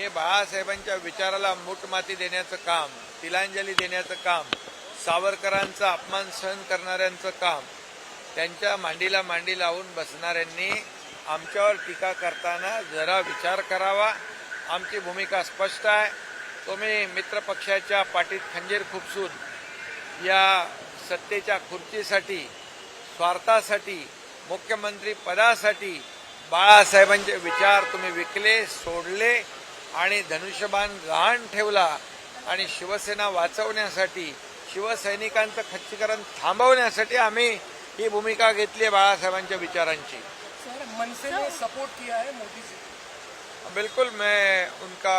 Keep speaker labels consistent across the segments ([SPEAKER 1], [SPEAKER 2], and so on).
[SPEAKER 1] हे बाळासाहेबांच्या विचाराला मूठमाती देण्याचं काम तिलांजली देण्याचं काम सावरकरांचा अपमान सहन करणाऱ्यांचं काम त्यांच्या मांडीला मांडी लावून बसणाऱ्यांनी आमच्यावर टीका करताना जरा विचार करावा. आमची भूमिका स्पष्ट आहे. तुम्ही मित्रपक्षाच्या पाठीत खंजीर खुपसून या सत्तेच्या खुर्चीसाठी स्वार्थासाठी मुख्यमंत्री पदासाठी बाळासाहेबांचे विचार तुम्ही विकले सोडले. आणि धनुष्यबाण गहाण ठेवला आणि शिवसेना वाचवण्यासाठी शिवसैनिकांचं खच्चीकरण थांबवण्यासाठी आम्ही ही भूमिका घेतली आहे बाळासाहेबांच्या विचारांची.
[SPEAKER 2] सर मनसे ने सपोर्ट किया है मोदी जी
[SPEAKER 1] बिल्कुल मैं उनका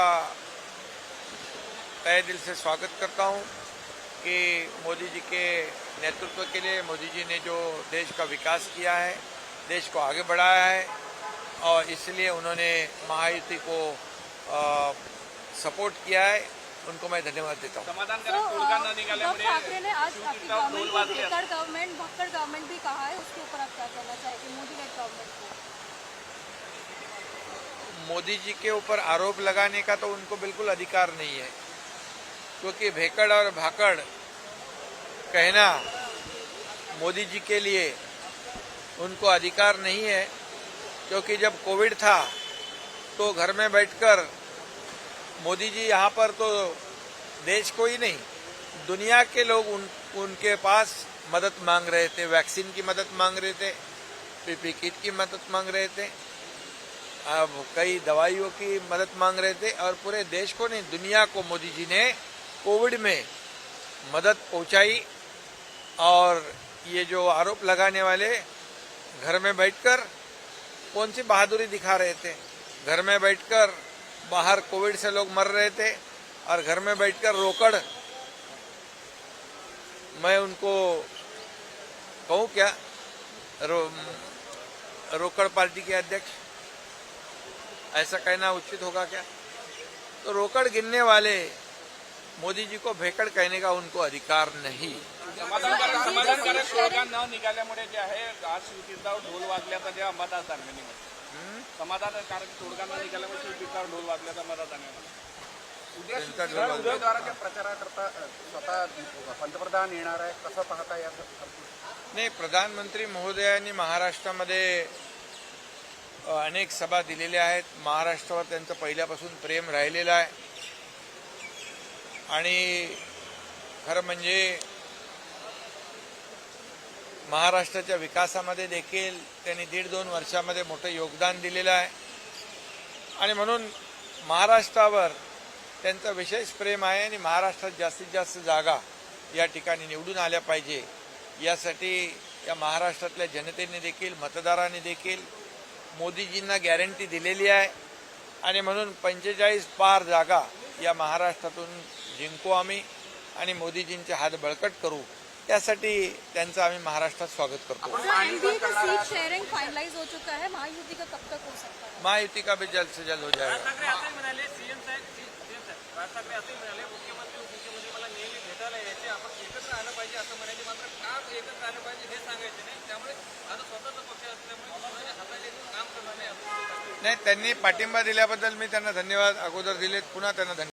[SPEAKER 1] तय दिल से स्वागत करता हूं कि मोदी जी के नेतृत्व के लिए मोदी जी ने जो देश का विकास किया है देश को आगे बढ़ाया है और इसलिए उन्होंने महायुति को सपोर्ट किया है उनको मैं धन्यवाद देता हूँ।
[SPEAKER 3] तोडगा न
[SPEAKER 4] ठाकरे ने आज आपकी गवर्नमेंट भक्कड़ गवर्नमेंट भक्कड़ गवर्नमेंट भी कहा है उसके ऊपर आप क्या कहना चाहेंगे मोदी लेड गवर्नमेंट को?
[SPEAKER 1] मोदी जी के ऊपर आरोप लगाने का तो उनको बिल्कुल अधिकार नहीं है क्योंकि भेकड़ और भाकड़ कहना मोदी जी के लिए उनको अधिकार नहीं है क्योंकि जब कोविड था तो घर में बैठकर मोदी जी यहाँ पर तो देश को ही नहीं दुनिया के लोग उन, उनके पास मदद मांग रहे थे वैक्सीन की मदद मांग रहे थे पीपी किट की मदद मांग रहे थे अब कई दवाइयों की मदद मांग रहे थे और पूरे देश को नहीं दुनिया को मोदी जी ने कोविड में मदद पहुंचाई और ये जो आरोप लगाने वाले घर में बैठकर कौन सी बहादुरी दिखा रहे थे? घर में बैठकर बाहर कोविड से लोग मर रहे थे और घर में बैठकर रोकड़। मैं उनको कहूँ क्या? रो, रोकड़ पार्टी के अध्यक्ष ऐसा कहना उचित होगा क्या? तो रोकड़ गिनने वाले मोदी जी को भेकड़ कहने का उनको अधिकार नहीं।
[SPEAKER 3] समाधानकारक तोडगा न निघाल्यामुळे ढोल वाजल्याचा मतदारसंघाने समाधानकारक तोडगा न निघाल्यामुळे शिवतीर्थावर ढोल वाजल्याचा
[SPEAKER 2] उद्या सर,
[SPEAKER 1] ढोल वाजला.
[SPEAKER 2] उमेदवाराच्या प्रचाराकरता स्वतः पंतप्रधान येणार आहे. कसं पाहता या
[SPEAKER 1] नाही प्रधानमंत्री महोदयांनी महाराष्ट्रामध्ये अनेक सभा दिलेल्या आहेत. महाराष्ट्रावर त्यांचं पहिल्यापासून प्रेम राहिलेलं आहे. आणि खरं म्हणजे महाराष्ट्राच्या विकासामध्ये देखील त्यांनी दीड दोन वर्षामध्ये मोठं योगदान दिलेलं आहे. आणि म्हणून महाराष्ट्रावर त्यांचं विशेष प्रेम आहे आणि महाराष्ट्रात जास्तीत जास्त जागा या ठिकाणी निवडून आल्या पाहिजे. यासाठी या महाराष्ट्रातल्या जनतेने देखील मतदारांनी देखील मोदीजींना गॅरंटी दिलेली आहे. आणि म्हणून पंचेचाळीस पार जागा या महाराष्ट्रातून जिंकू आम्ही आणि मोदीजींचे हात बळकट करू. त्यासाठी त्यांचं आम्ही महाराष्ट्रात स्वागत करतो.
[SPEAKER 4] सर एनडीए का सीट शेयरिंग फाइनलाइज हो चुका है महायुति का कब तक हो सकता है?
[SPEAKER 1] महायुति का भी जल्द से जल्द हो जाएगा.
[SPEAKER 5] हे.
[SPEAKER 1] नाही त्यांनी पाठिंबा दिल्याबद्दल मी त्यांना धन्यवाद. अगोदर दिलेत पुन्हा त्यांना धन्यवाद.